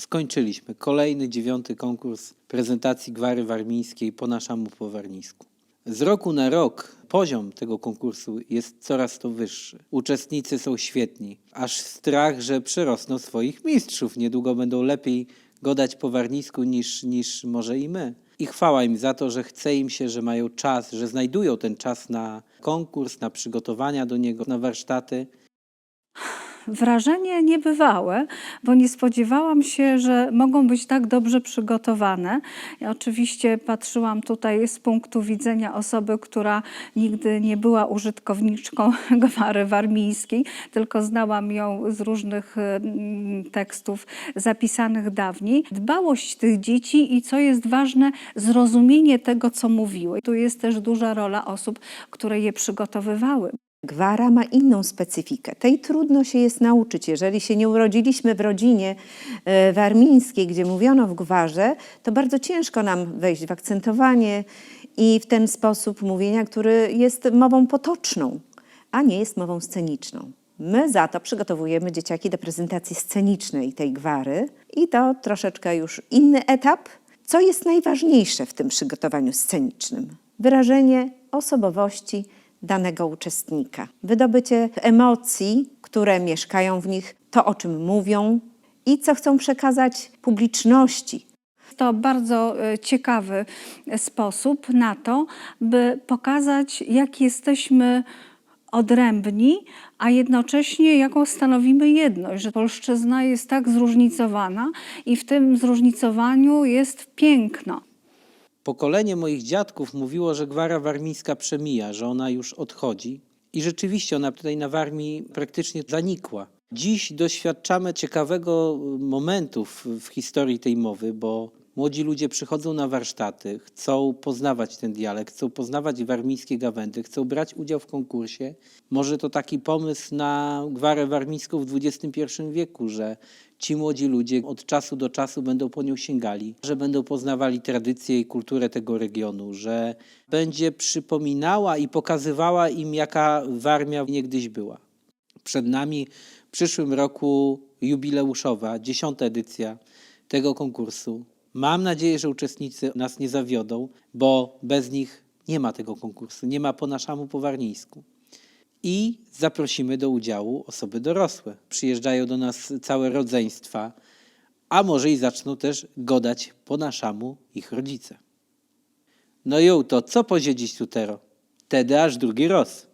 Skończyliśmy kolejny dziewiąty konkurs prezentacji gwary warmińskiej po naszemu po warnisku. Z roku na rok poziom tego konkursu jest coraz to wyższy. Uczestnicy są świetni, aż strach, że przerosną swoich mistrzów. Niedługo będą lepiej godać po warnisku niż, niż może i my. I chwała im za to, że chce im się, że mają czas, że znajdują ten czas na konkurs, na przygotowania do niego, na warsztaty. Wrażenie niebywałe, bo nie spodziewałam się, że mogą być tak dobrze przygotowane. Ja oczywiście patrzyłam tutaj z punktu widzenia osoby, która nigdy nie była użytkowniczką gwary warmińskiej, tylko znałam ją z różnych mm, tekstów zapisanych dawniej. Dbałość tych dzieci i co jest ważne, zrozumienie tego, co mówiły. Tu jest też duża rola osób, które je przygotowywały. Gwara ma inną specyfikę. Tej trudno się jest nauczyć. Jeżeli się nie urodziliśmy w rodzinie e, warmińskiej, gdzie mówiono w gwarze, to bardzo ciężko nam wejść w akcentowanie i w ten sposób mówienia, który jest mową potoczną, a nie jest mową sceniczną. My za to przygotowujemy dzieciaki do prezentacji scenicznej tej gwary i to troszeczkę już inny etap. Co jest najważniejsze w tym przygotowaniu scenicznym? Wyrażenie osobowości danego uczestnika, wydobycie emocji, które mieszkają w nich, to o czym mówią i co chcą przekazać publiczności. To bardzo e, ciekawy sposób na to, by pokazać, jak jesteśmy odrębni, a jednocześnie jaką stanowimy jedność, że polszczyzna jest tak zróżnicowana i w tym zróżnicowaniu jest piękno. Pokolenie moich dziadków mówiło, że gwara warmińska przemija, że ona już odchodzi. I rzeczywiście ona tutaj na Warmii praktycznie zanikła. Dziś doświadczamy ciekawego momentu w, historii tej mowy, bo młodzi ludzie przychodzą na warsztaty, chcą poznawać ten dialekt, chcą poznawać warmińskie gawędy, chcą brać udział w konkursie. Może to taki pomysł na gwarę warmińską w XXI wieku, że ci młodzi ludzie od czasu do czasu będą po nią sięgali, że będą poznawali tradycję i kulturę tego regionu, że będzie przypominała i pokazywała im, jaka Warmia niegdyś była. Przed nami w przyszłym roku jubileuszowa, dziesiąta edycja tego konkursu. Mam nadzieję, że uczestnicy nas nie zawiodą, bo bez nich nie ma tego konkursu, nie ma po naszemu po warnińsku. I zaprosimy do udziału osoby dorosłe. Przyjeżdżają do nas całe rodzeństwa, a może i zaczną też godać po naszemu ich rodzice. No ją to co poziedzić tutero? Tedy aż drugi roz.